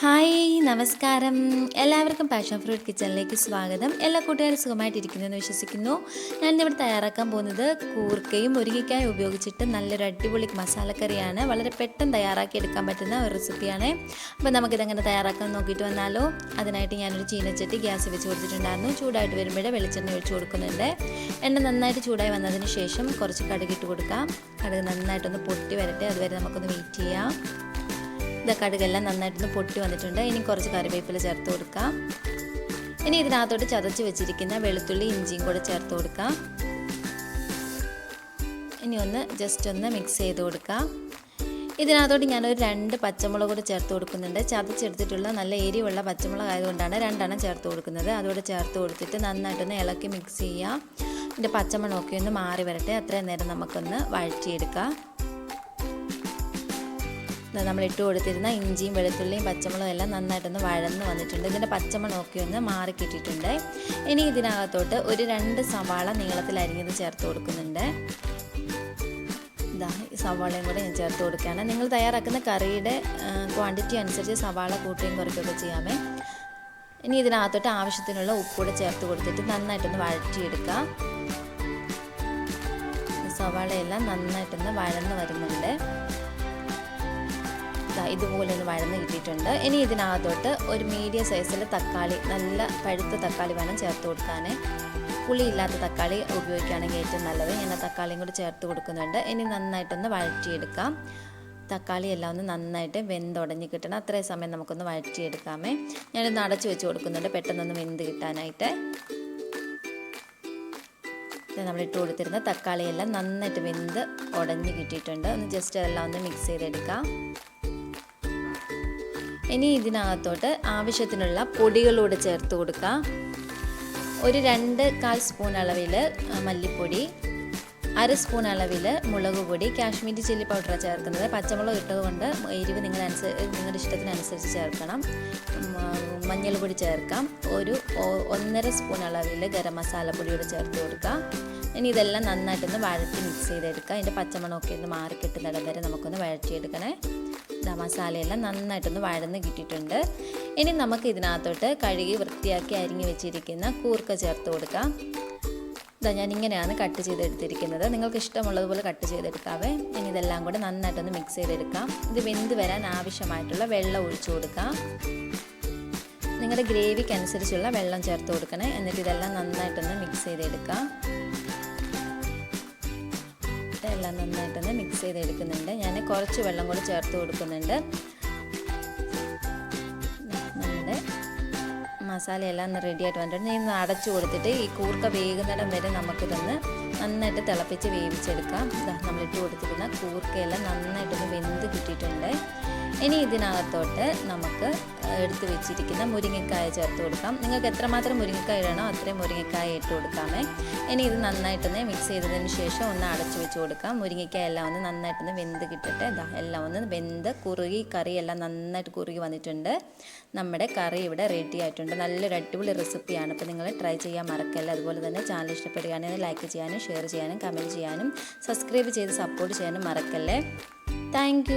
Hi നമസ്കാരം. എല്ലാവർക്കും passion fruit കിച്ചണിലേക്ക് സ്വാഗതം. എല്ലാ കൂട്ടുകാരും സുഖമായിട്ടിരിക്കുന്നെന്ന് വിശ്വസിക്കുന്നു. ഞാൻ ഇവിടെ തയ്യാറാക്കാൻ പോകുന്നത് കൂർക്കയും മുരിങ്ങയ്ക്കായും ഉപയോഗിച്ചിട്ട് നല്ലൊരു അടിപൊളി മസാലക്കറിയാണ് വളരെ പെട്ടെന്ന് തയ്യാറാക്കി എടുക്കാൻ പറ്റുന്ന ഒരു റെസിപ്പിയാണ് അപ്പോൾ നമുക്കിതെങ്ങനെ തയ്യാറാക്കാൻ നോക്കിയിട്ട് വന്നാലോ. അതിനായിട്ട് ഞാനൊരു ചീനച്ചട്ടി ഗ്യാസ് വെച്ച് കൊടുത്തിട്ടുണ്ടായിരുന്നു. ചൂടായിട്ട് വരുമ്പോഴേ വെളിച്ചെണ്ണ ഒഴിച്ച് കൊടുക്കുന്നുണ്ട്. എണ്ണ നന്നായിട്ട് ചൂടായി വന്നതിന് ശേഷം കുറച്ച് കടുകിട്ട് കൊടുക്കാം. കടുക് നന്നായിട്ടൊന്ന് പൊട്ടി വരട്ടെ. അതുവരെ നമുക്കൊന്ന് വെയിറ്റ് ചെയ്യാം. ഇത് കടുകെല്ലാം നന്നായിട്ടൊന്ന് പൊട്ടി വന്നിട്ടുണ്ട്. ഇനി കുറച്ച് കറിവേപ്പില ചേർത്ത് കൊടുക്കാം. ഇനി ഇതിനകത്തോട്ട് ചതച്ച് വെച്ചിരിക്കുന്ന വെളുത്തുള്ളി ഇഞ്ചിയും കൂടെ ചേർത്ത് കൊടുക്കാം. ഇനി ഒന്ന് ജസ്റ്റ് ഒന്ന് മിക്സ് ചെയ്ത് കൊടുക്കാം. ഇതിനകത്തോട്ട് ഞാനൊരു രണ്ട് പച്ചമുളക് കൂടെ ചേർത്ത് കൊടുക്കുന്നുണ്ട്. ചതച്ചെടുത്തിട്ടുള്ള നല്ല എരിവുള്ള പച്ചമുളക് ആയതുകൊണ്ടാണ് രണ്ടെണ്ണം ചേർത്ത് കൊടുക്കുന്നത്. അതുകൂടെ ചേർത്ത് കൊടുത്തിട്ട് നന്നായിട്ടൊന്ന് ഇളക്കി മിക്സ് ചെയ്യാം. ഇതിന്റെ പച്ചമുളകൊക്കെ ഒന്ന് മാറി വരട്ടെ. അത്രയും നേരം നമുക്കൊന്ന് വഴറ്റിയെടുക്കാം. നമ്മൾ ഇട്ട് കൊടുത്തിരുന്ന ഇഞ്ചിയും വെളുത്തുള്ളിയും പച്ചമുളകും എല്ലാം നന്നായിട്ടൊന്ന് വഴന്ന് വന്നിട്ടുണ്ട്. ഇതിന്റെ പച്ചമുളകൊക്കെ ഒന്ന് മാറി കിട്ടിയിട്ടുണ്ട്. ഇനി ഇതിനകത്തോട്ട് ഒരു രണ്ട് സവാള നീളത്തിൽ അരിഞ്ഞത് ചേർത്ത് കൊടുക്കുന്നുണ്ട്. ഇതാ ഈ സവാളയും കൂടെ ഞാൻ ചേർത്ത് കൊടുക്കുകയാണ്. നിങ്ങൾ തയ്യാറാക്കുന്ന കറിയുടെ ക്വാണ്ടിറ്റി അനുസരിച്ച് സവാള കൂട്ടുകയും കുറയ്ക്കുകയൊക്കെ ചെയ്യാമേ. ഇനി ഇതിനകത്തോട്ട് ആവശ്യത്തിനുള്ള ഉപ്പൂടെ ചേർത്ത് കൊടുത്തിട്ട് നന്നായിട്ടൊന്ന് വഴറ്റിയെടുക്കാം സവാളയെല്ലാം നന്നായിട്ടൊന്ന് വഴന്ന് വരുന്നുണ്ട്. ഇതുപോലെ ഒന്ന് വഴന്ന് കിട്ടിയിട്ടുണ്ട്. ഇനി ഇതിനകത്തോട്ട് ഒരു മീഡിയം സൈസിൽ തക്കാളി നല്ല പഴുത്ത തക്കാളി വേണം ചേർത്ത് കൊടുക്കാൻ പുളിയില്ലാത്ത തക്കാളി ഉപയോഗിക്കുകയാണെങ്കിൽ ഏറ്റവും നല്ലത്. ഞാൻ തക്കാളിയും കൂടി ചേർത്ത് കൊടുക്കുന്നുണ്ട്. ഇനി നന്നായിട്ടൊന്ന് വഴറ്റിയെടുക്കാം. തക്കാളി എല്ലാം ഒന്ന് നന്നായിട്ട് വെന്തുടഞ്ഞ് കിട്ടണം. അത്രയും സമയം നമുക്കൊന്ന് വഴറ്റിയെടുക്കാമേ. ഞാനൊന്ന് അടച്ച് വെച്ച് കൊടുക്കുന്നുണ്ട് പെട്ടെന്നൊന്ന് വെന്ത് കിട്ടാനായിട്ട്. നമ്മൾ ഇട്ട് കൊടുത്തിരുന്ന തക്കാളിയെല്ലാം നന്നായിട്ട് വെന്ത് ഉടഞ്ഞ് കിട്ടിയിട്ടുണ്ട്. ഒന്ന് ജസ്റ്റ് അതെല്ലാം ഒന്ന് മിക്സ് ചെയ്തെടുക്കാം. ഇനി ഇതിനകത്തോട്ട് ആവശ്യത്തിനുള്ള പൊടികളൂടെ ചേർത്ത് കൊടുക്കുക ഒരു രണ്ട് കാൽ സ്പൂൺ അളവിൽ മല്ലിപ്പൊടി അര സ്പൂൺ അളവിൽ മുളക് പൊടി കാശ്മീരി ചില്ലി പൗഡറാണ് ചേർക്കുന്നത്. പച്ചമുളക് ഇട്ടതുകൊണ്ട് എരിവ് നിങ്ങൾ നിങ്ങളുടെ ഇഷ്ടത്തിനനുസരിച്ച് ചേർക്കണം. മഞ്ഞൾ പൊടി ചേർക്കാം. ഒരു ഒന്നര സ്പൂൺ അളവിൽ ഗരം മസാല പൊടിയോട് ചേർത്ത് കൊടുക്കാം. ഇനി ഇതെല്ലാം നന്നായിട്ടൊന്ന് വഴറ്റി മിക്സ് ചെയ്തെടുക്കുക അതിന്റെ പച്ചമണമൊക്കെ ഒന്ന് മാറി കിട്ടുന്നിടം വരെ നമുക്കൊന്ന് വഴറ്റിയെടുക്കണേ. ഇതാ മസാലയെല്ലാം നന്നായിട്ടൊന്ന് വഴന്ന് കിട്ടിയിട്ടുണ്ട്. ഇനി നമുക്ക് ഇതിനകത്തോട്ട് കഴുകി വൃത്തിയാക്കി അരിഞ്ഞു വെച്ചിരിക്കുന്ന കൂർക്ക ചേർത്ത് കൊടുക്കാം. ഇതാ ഞാൻ ഇങ്ങനെയാണ് കട്ട് ചെയ്തെടുത്തിരിക്കുന്നത്. നിങ്ങൾക്ക് ഇഷ്ടമുള്ളതുപോലെ കട്ട് ചെയ്തെടുക്കാവേ. ഇനി ഇതെല്ലാം കൂടെ നന്നായിട്ടൊന്ന് മിക്സ് ചെയ്തെടുക്കാം. ഇത് വെന്ത് വരാൻ ആവശ്യമായിട്ടുള്ള വെള്ളം ഒഴിച്ചു കൊടുക്കാം. നിങ്ങളുടെ ഗ്രേവിക്ക് അനുസരിച്ചുള്ള വെള്ളം ചേർത്ത് കൊടുക്കണേ. എന്നിട്ട് ഇതെല്ലാം നന്നായിട്ടൊന്ന് മിക്സ് ചെയ്തെടുക്കാം. എല്ലാം നന്നായിട്ടൊന്ന് മിക്സ് ചെയ്ത് ചെയ്തെടുക്കുന്നുണ്ട്. ഞാൻ കുറച്ച് വെള്ളം കൂടി ചേർത്ത് കൊടുക്കുന്നുണ്ട്. മസാലയെല്ലാം ഒന്ന് റെഡി ആയിട്ട് വന്നിട്ടുണ്ട്. ഇന്ന് അടച്ചു കൊടുത്തിട്ട് ഈ കൂർക്ക വേകുന്നിടം വരെ നമുക്കിതൊന്ന് നന്നായിട്ട് തിളപ്പിച്ച് വേവിച്ചെടുക്കാം. നമ്മളിട്ട് കൊടുത്തിരുന്ന കൂർക്കയെല്ലാം നന്നായിട്ടൊന്ന് വെന്ത് കിട്ടിയിട്ടുണ്ട്. ഇനി ഇതിനകത്തോട്ട് നമുക്ക് എടുത്തു വെച്ചിരിക്കുന്ന മുരിങ്ങക്കായ ചേർത്ത് കൊടുക്കാം. നിങ്ങൾക്ക് എത്രമാത്രം മുരിങ്ങക്കായ ഇടണോ അത്രയും മുരിങ്ങക്കായ ഇട്ട് കൊടുക്കാമേ. ഇനി ഇത് നന്നായിട്ടൊന്ന് മിക്സ് ചെയ്തതിന് ശേഷം ഒന്ന് അടച്ചു വെച്ച് കൊടുക്കാം. മുരിങ്ങക്കായ എല്ലാം ഒന്ന് നന്നായിട്ടൊന്ന് വെന്ത് കിട്ടട്ടെ. എല്ലാം ഒന്ന് വെന്ത് കുറുകി കറി എല്ലാം നന്നായിട്ട് കുറുകി വന്നിട്ടുണ്ട്. നമ്മുടെ കറി ഇവിടെ റെഡി ആയിട്ടുണ്ട്. നല്ലൊരു അടിപൊളി റെസിപ്പിയാണ്. അപ്പോൾ നിങ്ങൾ ട്രൈ ചെയ്യാൻ മറക്കല്ല. അതുപോലെ തന്നെ ചാനൽ ഇഷ്ടപ്പെടുകയാണെങ്കിൽ ലൈക്ക് ചെയ്യാനും ഷെയർ ചെയ്യാനും കമന്റ് ചെയ്യാനും സബ്സ്ക്രൈബ് ചെയ്ത് സപ്പോർട്ട് ചെയ്യാനും മറക്കല്ലേ. താങ്ക്